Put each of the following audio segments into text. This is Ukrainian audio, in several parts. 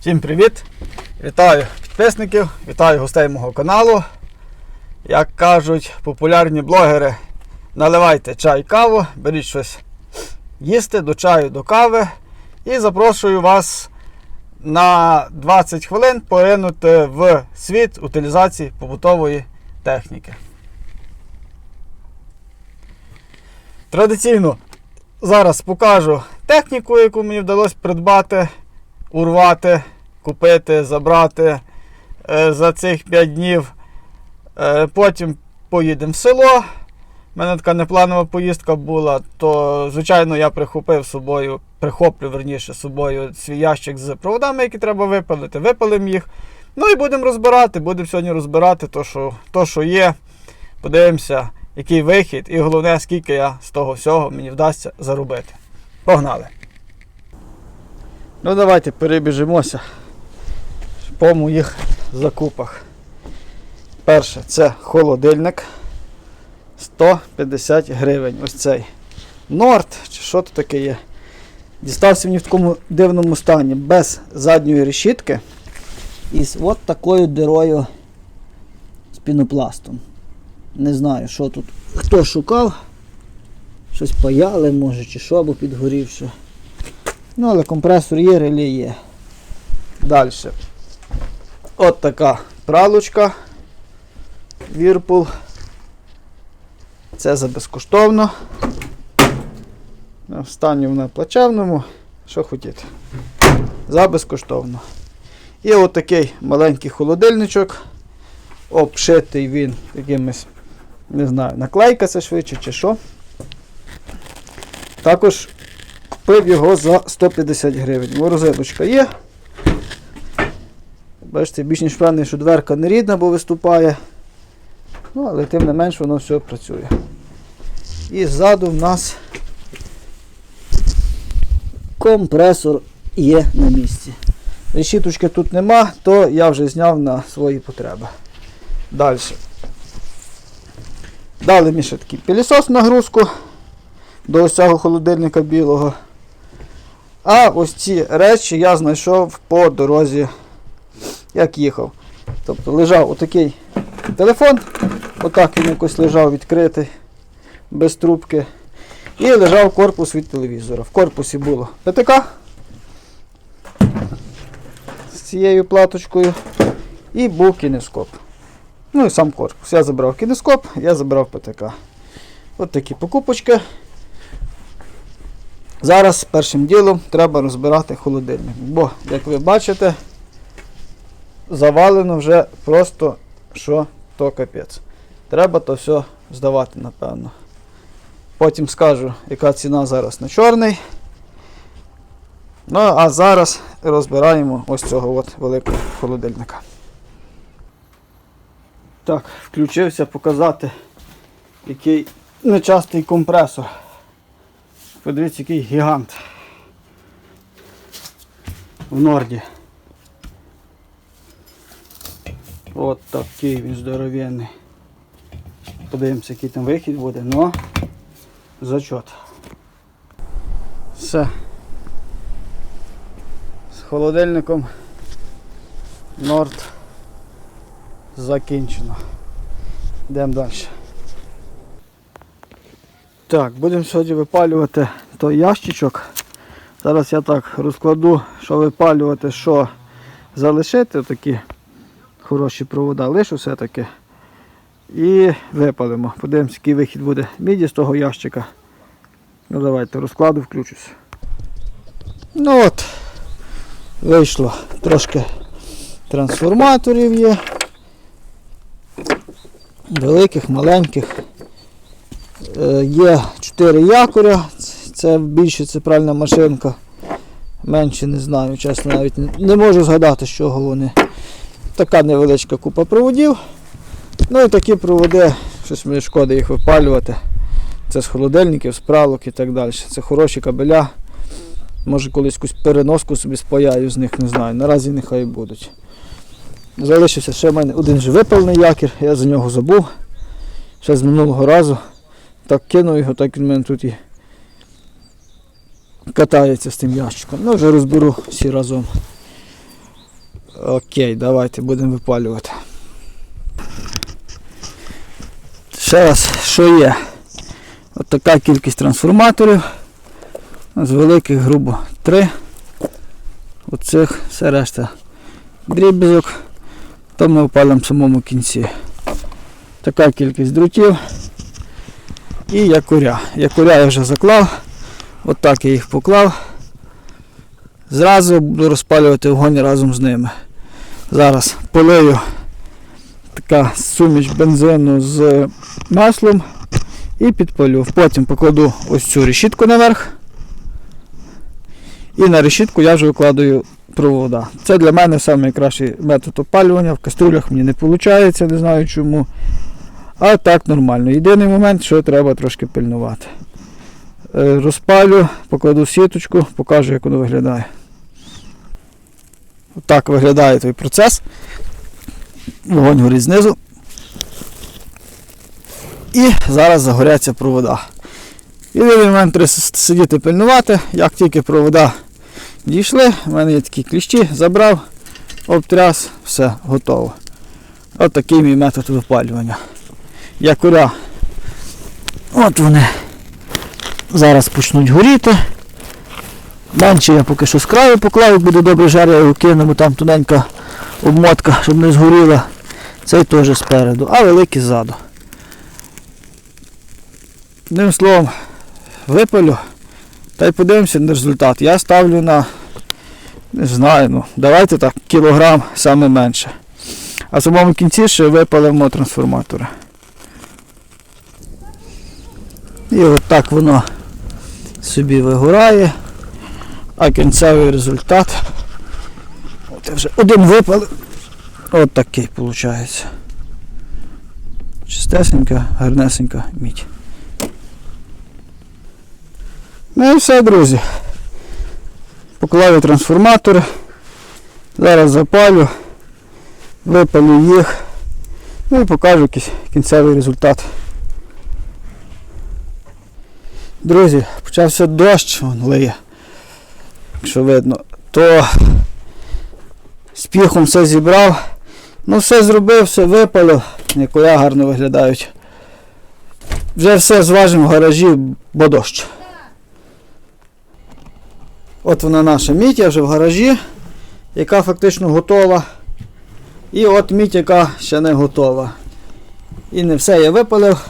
Всім привіт! Вітаю підписників, вітаю гостей мого каналу. Як кажуть популярні блогери, наливайте чай, каву, беріть щось їсти до чаю, до кави. І запрошую вас на 20 хвилин поринути в світ утилізації побутової техніки. Традиційно зараз покажу техніку, яку мені вдалося придбати, урвати, купити, забрати е, за цих 5 днів. Е, Потім поїдемо в село. У мене така непланова поїздка була, то, звичайно, я прихопив собою, прихоплю верніше собою свій ящик з проводами, які треба випалити. Випалимо їх. Ну і будемо розбирати. Будемо сьогодні розбирати то, що, то, що є. Подивимося, який вихід, і головне, скільки я з того всього мені вдасться заробити. Погнали! Ну давайте перебіжимося по моїх закупах. Перше, це холодильник 150 гривень. Ось цей Норд, чи що то таке є. Дістався мені в такому дивному стані, без задньої решітки і з от такою дирою з пінопластом. Не знаю, що тут. Хто шукав? Щось паяли, може, чи що, або підгорівши. Ну, але компресор є, реле є. Далі. От така пралочка. Вірпул. Це за безкоштовно. В стані вона плачевному. Що хотіти. За безкоштовно. І от такий маленький холодильничок. Обшитий він якимось, не знаю, наклейка це швидше чи що. Також купив його за 150 гривень. Морозилочка є. Бачите, більш ніж впевнений, що дверка не рідна, бо виступає. Ну, але тим не менш воно все працює. І ззаду в нас компресор є на місці. Решіточки тут нема, то я вже зняв на свої потреби. Далі. Дали мені ще такий пилісос нагрузку до ось цього холодильника білого. А ось ці речі я знайшов по дорозі, як їхав. Тобто лежав отакий телефон, отак він якось лежав відкритий, без трубки. І лежав корпус від телевізора. В корпусі було ПТК з цією платочкою і був кінескоп. Ну і сам корпус. Я забрав кінескоп, я забрав ПТК. От такі покупочки. Зараз першим ділом треба розбирати холодильник. Бо, як ви бачите, завалено вже просто що то капець. Треба то все здавати, напевно. Потім скажу, яка ціна зараз на чорний. Ну, а зараз розбираємо ось цього от великого холодильника. Так, включився показати, який нечастий компресор. Подивіться, який гігант в норді. От такий він здоровенний. Подивимося, який там вихід буде, ну зачот. Все. З холодильником Норд закінчено. Йдемо далі. Так, будемо сьогодні випалювати той ящичок. Зараз я так розкладу, що випалювати, що залишити, такі хороші провода, лишу все-таки. І випалимо. Подивимось, який вихід буде міді з того ящика. Ну давайте розкладу, включусь. Ну от, вийшло трошки трансформаторів є. Великих, маленьких. Е, Є 4 якоря, це більше це пральна машинка. Менше не знаю, чесно, навіть не, можу згадати, з чого вони. Така невеличка купа проводів. Ну і такі проводи, щось мені шкода їх випалювати. Це з холодильників, з пралок і так далі. Це хороші кабеля. Може колись якусь переноску собі спаяю з них, не знаю. Наразі нехай будуть. Залишився ще в мене один випалений якір, я за нього забув. Ще з минулого разу. Так кинув його, так він мене тут і катається з тим ящиком. Ну вже розберу всі разом. Окей, давайте будемо випалювати. Ще раз, що є? От така кількість трансформаторів. З великих, грубо, три. Оцих, все решта дріб'язок. То ми опалимо в самому кінці. Така кількість дротів. І якоря. Якоря я вже заклав. От я їх поклав. Зразу буду розпалювати вогонь разом з ними. Зараз полию така суміш бензину з маслом і підпалю. Потім покладу ось цю решітку наверх. І на решітку я вже викладаю провода. Це для мене найкращий метод опалювання. В каструлях мені не виходить, не знаю чому. А так нормально. Єдиний момент, що треба трошки пильнувати. Е, Розпалю, покладу сіточку, покажу, як воно виглядає. Отак виглядає той процес. Вогонь горить знизу. І зараз загоряться провода. Єдиний момент треба сидіти пильнувати. Як тільки провода дійшли, в мене є такі кліщі, забрав, обтряс, все, готово. От такий мій метод випалювання. Якоря. От вони зараз почнуть горіти. Менше я поки що з краю поклав, буде добре жар, я його кину, бо там тоненька обмотка, щоб не згоріла. Цей теж спереду, а великий ззаду. Одним словом, випалю та й подивимося на результат. Я ставлю на, не знаю, ну, давайте так, кілограм саме менше. А в самому кінці ще випалимо трансформатори. І от так воно собі вигорає. А кінцевий результат. От я вже один випалив. От такий виходить. Чистесенька, гарнесенька мідь. Ну і все, друзі. Поклав я трансформатори. Зараз запалю, випалю їх. Ну і покажу якийсь кінцевий результат. Друзі, почався дощ, вон лиє. Якщо видно, то спіхом все зібрав. Ну все зробив, все випалив, ніхуя гарно виглядають. Вже все зважимо в гаражі, бо дощ. От вона наша мідь, я вже в гаражі, яка фактично готова. І от мідь, яка ще не готова. І не все я випалив.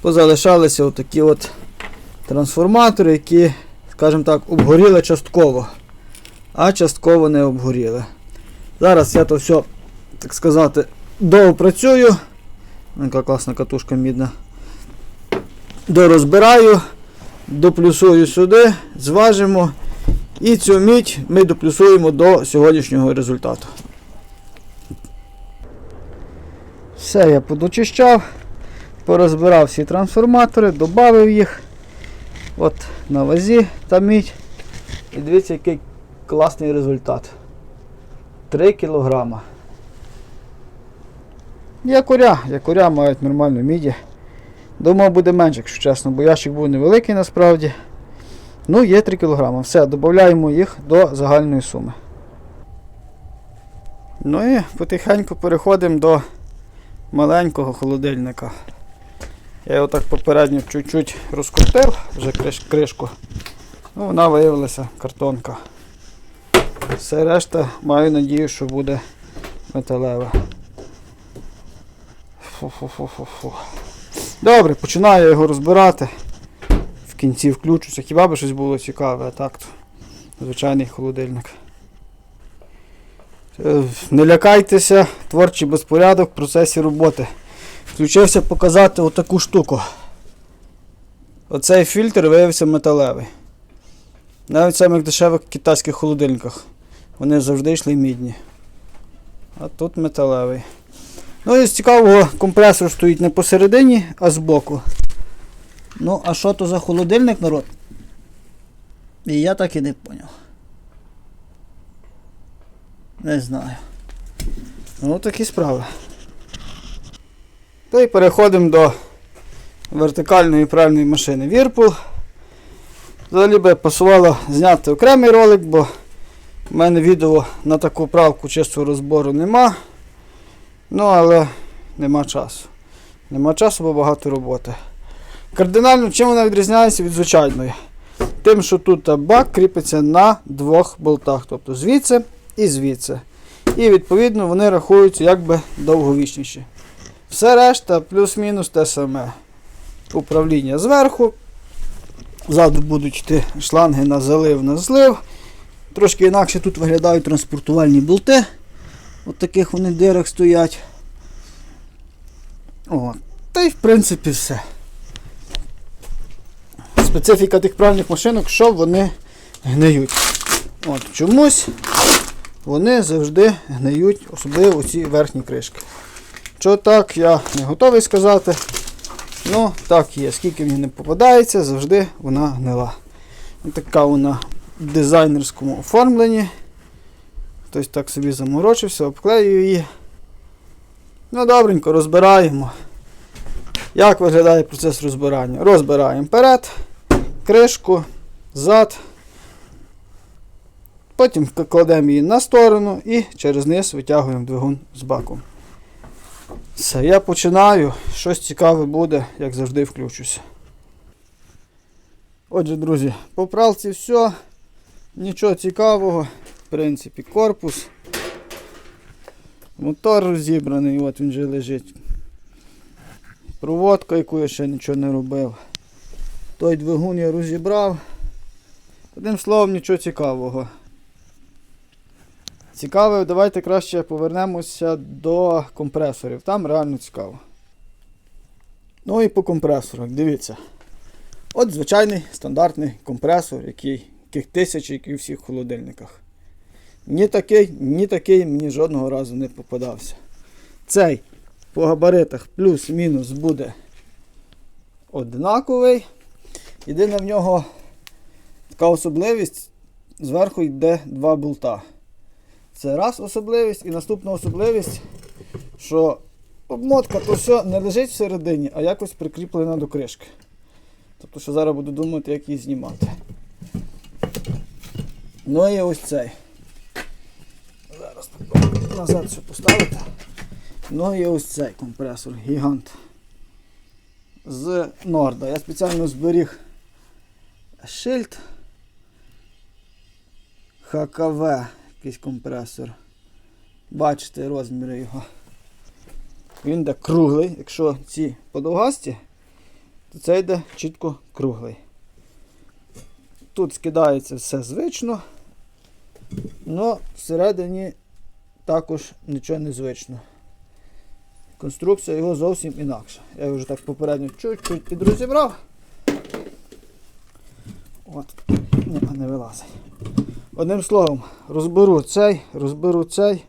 Позалишалися отакі от трансформатори, які, скажімо так, обгоріли частково, а частково не обгоріли. Зараз я то все, так сказати, доопрацюю. Яка класна катушка мідна. Дорозбираю, доплюсую сюди, зважимо. І цю мідь ми доплюсуємо до сьогоднішнього результату. Все, я подочищав, порозбирав всі трансформатори, додав їх. От на вазі та мідь. І дивіться, який класний результат. 3 кілограма. Якоря, якоря мають нормальну міді. Думав буде менше, якщо чесно, бо ящик був невеликий насправді. Ну, є 3 кг. Все, додаємо їх до загальної суми. Ну і потихеньку переходимо до маленького холодильника. Я його так попередньо чуть-чуть розкрутив, вже криш, кришку. Ну, вона виявилася картонка. Все решта маю надію, що буде металеве. Фу-фу-фу-фу-фу. Добре, починаю його розбирати. В кінці включуся. Хіба би щось було цікаве, так то звичайний холодильник. Е, Не лякайтеся, творчий безпорядок в процесі роботи. Включився показати отаку штуку. Оцей фільтр виявився металевий. Навіть в самих дешевих китайських холодильниках. Вони завжди йшли мідні. А тут металевий. Ну і з цікавого компресор стоїть не посередині, а збоку. Ну, а що то за холодильник, народ? І я так і не поняв. Не знаю. Ну, такі справи. Та й переходимо до вертикальної пральної машини Whirlpool. Взагалі би пасувало зняти окремий ролик, бо У мене відео на таку правку чистого розбору нема. Ну, але нема часу. Нема часу, бо багато роботи. Кардинально чим вона відрізняється від звичайної? Тим, що тут бак кріпиться на двох болтах, тобто звідси і звідси. І відповідно вони рахуються якби довговічніші. Все решта плюс-мінус те саме. Управління зверху. Ззаду будуть йти шланги на залив, на злив. Трошки інакше тут виглядають транспортувальні болти. От таких вони дирах стоять. О, та й в принципі все. Специфіка тих пральних машинок, що вони гниють. От, чомусь вони завжди гниють, особливо ці верхні кришки. Що так, я не готовий сказати. Ну, так є. Скільки мені не попадається, завжди вона гнила. Така вона в дизайнерському оформленні. Хтось так собі заморочився, обклеюю її. Ну, добренько, розбираємо. Як виглядає процес розбирання? Розбираємо вперед, кришку, зад. Потім кладемо її на сторону і через низ витягуємо двигун з баком. Все, я починаю. Щось цікаве буде, як завжди, включуся. Отже, друзі, по пралці все. Нічого цікавого. В принципі, корпус. Мотор розібраний, от він вже лежить. Проводка, яку я ще нічого не робив. Той двигун я розібрав. Одним словом, нічого цікавого. Цікаве, давайте краще повернемося до компресорів. Там реально цікаво. Ну і по компресорах, дивіться. От звичайний стандартний компресор, який, яких тисячі, який у всіх холодильниках. Ні такий, ні такий мені жодного разу не попадався. Цей по габаритах плюс-мінус буде однаковий. Єдина в нього така особливість, зверху йде два болта. Це раз особливість і наступна особливість, що обмотка то все не лежить всередині, а якось прикріплена до кришки. Тобто, що зараз буду думати, як її знімати. Ну і ось цей. Зараз назад все поставити. Ну і ось цей компресор, гігант. З Норда. Я спеціально зберіг шильд. ХКВ якийсь компресор. Бачите розміри його. Він йде круглий. Якщо ці подовгасті, то це йде чітко круглий. Тут скидається все звично, але всередині також нічого не звично. Конструкція його зовсім інакша. Я вже так попередньо чуть-чуть підрозібрав. От, ні, не вилазить. Одним словом, розберу цей, розберу цей,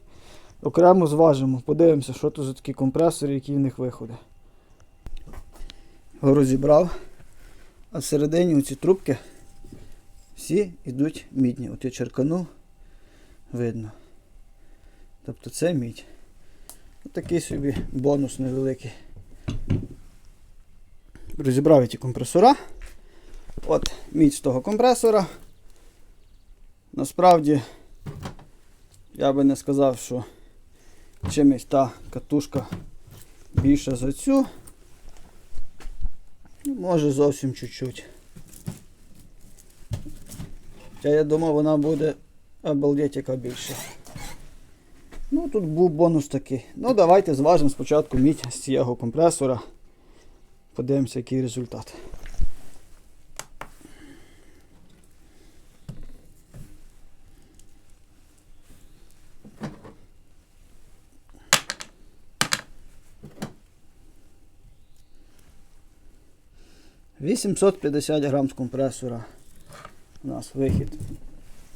окремо зважимо, подивимося, що то за такі компресори, які в них виходи. Розібрав, а всередині оці трубки всі йдуть мідні. От я черканув, видно. Тобто це мідь. Ось такий собі бонус невеликий. Розібрав ті компресора. От мідь з того компресора. Насправді я би не сказав, що чимось та катушка більша за цю. Ну, Може зовсім чуть-чуть. Хоча я думав, вона буде обалдеть яка більша. Ну, тут був бонус такий. Ну, давайте зважимо спочатку мідь з цього компресора. Подивимося, який результат. Вісімсот п'ятдесят грам з компресора. У нас вихід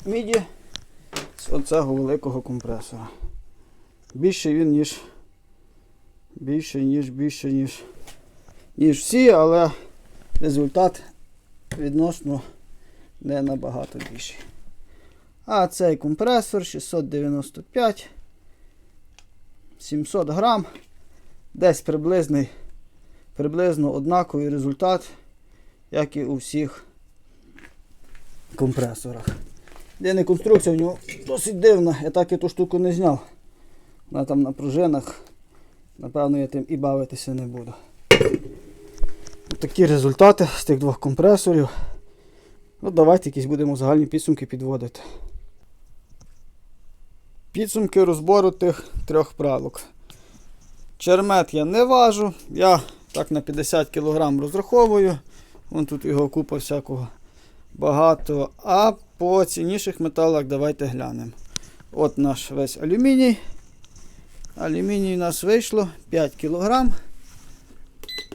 міді з оцього великого компресора. Більше він, ніж більше, ніж, більше, ніж, ніж всі, але результат відносно не набагато більший. А цей компресор 695 700 грам. Десь приблизний, приблизно однаковий результат, як і у всіх компресорах. Єдина конструкція в нього досить дивна. Я так і ту штуку не зняв. Вона там на пружинах. Напевно, я тим і бавитися не буду. Такі результати з тих двох компресорів. Ну, давайте якісь будемо загальні підсумки підводити. Підсумки розбору тих трьох пралок. Чермет я не важу. Я так на 50 кг розраховую. Вон тут його купа всякого багато. А по цінніших металах давайте глянемо. От наш весь алюміній. Алюміній у нас вийшло 5 кг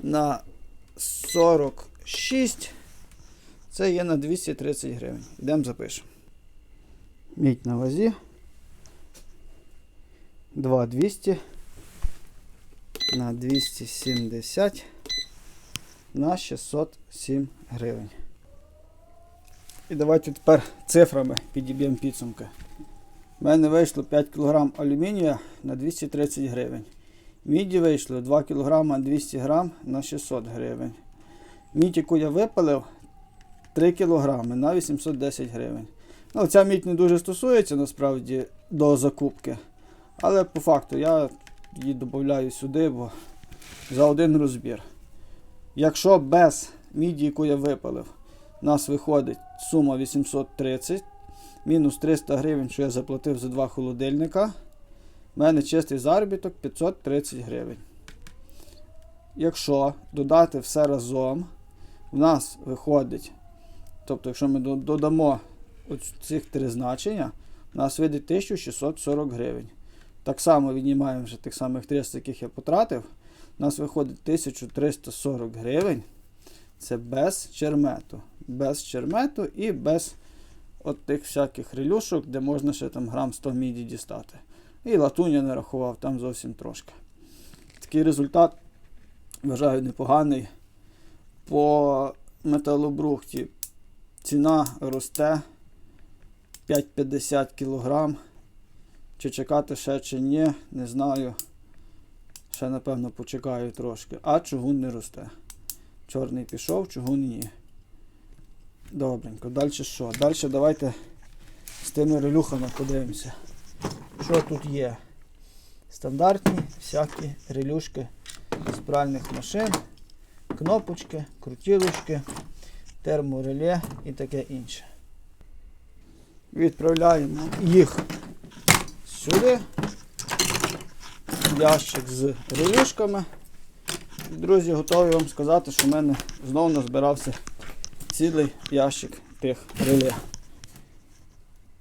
на 46. Це є на 230 гривень. Йдемо запишемо. Мідь на вазі. 2200 на 270 на 607 гривень. І давайте тепер цифрами підіб'ємо підсумки. У мене вийшло 5 кг алюмінія на 230 гривень. Міді вийшло 2 кг 200 г на 600 гривень. Мідь, яку я випалив, 3 кг на 810 гривень. Ну, ця мідь не дуже стосується насправді до закупки. Але по факту я її додаю сюди, бо за один розбір. Якщо без міді, яку я випалив, у нас виходить сума 830, мінус 300 гривень, що я заплатив за два холодильника, в мене чистий заробіток 530 гривень. Якщо додати все разом, в нас виходить, тобто, якщо ми додамо цих три значення, у нас вийде 1640 гривень. Так само віднімаємо вже тих самих 300, яких я потратив. У нас виходить 1340 гривень. Це без чермету. Без чермету і без от тих всяких релюшок, де можна ще там грам 100 міді дістати. І латунь я не рахував, там зовсім трошки. Такий результат, вважаю, непоганий. По металобрухті ціна росте 5,50 кг. Чи чекати ще чи ні, не знаю. Ще, напевно, почекаю трошки. А чугун не росте. Чорний пішов, чугун ні. Добренько. Далі що? Далі давайте з тими релюхами подивимося. Що тут є? Стандартні всякі релюшки з пральних машин, кнопочки, крутілочки, термореле і таке інше. Відправляємо їх сюди. Ящик з релюшками. Друзі, готові вам сказати, що в мене знову назбирався цілий ящик тих реле.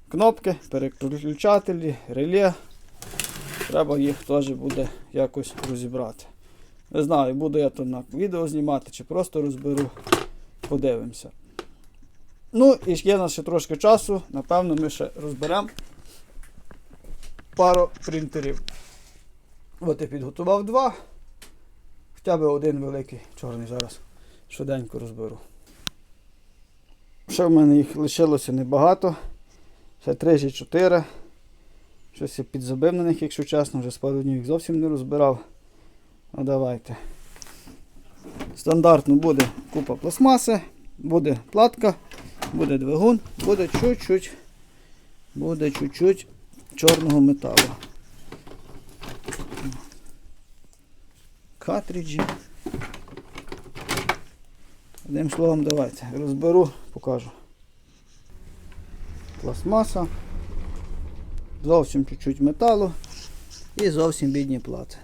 Кнопки, переключателі, реле. Треба їх теж буде якось розібрати. Не знаю, буду я то на відео знімати чи просто розберу. Подивимося. Ну, і є нас ще трошки часу. Напевно, ми ще розберемо пару принтерів. От я підготував два. Хоча б один великий чорний зараз швиденько розберу. Ще в мене їх лишилося небагато. Ще 3 чи 4. Щось я підзабив на них, якщо чесно, вже з пару днів їх зовсім не розбирав. Ну давайте. Стандартно буде купа пластмаси, буде платка, буде двигун, буде чуть-чуть, буде чуть-чуть чорного металу. Картриджі. Одним словом, давайте. Розберу, покажу. Пластмаса. Зовсім чуть-чуть металу і зовсім бідні плати.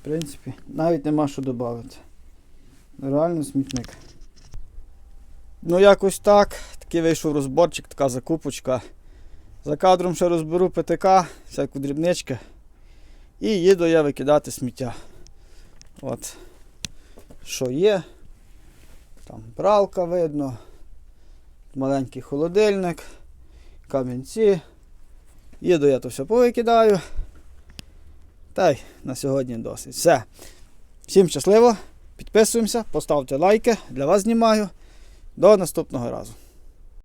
В принципі, навіть нема що додати. Реально смітник. Ну, якось так. Такий вийшов розборчик, така закупочка. За кадром ще розберу ПТК, всяку дрібнички. І їду я викидати сміття. От. Що є? Там пралка видно, маленький холодильник, камінці. Їду я то все повикидаю. Та й на сьогодні досить. Все. Всім щасливо. Підписуємося, поставте лайки. Для вас знімаю. До наступного разу.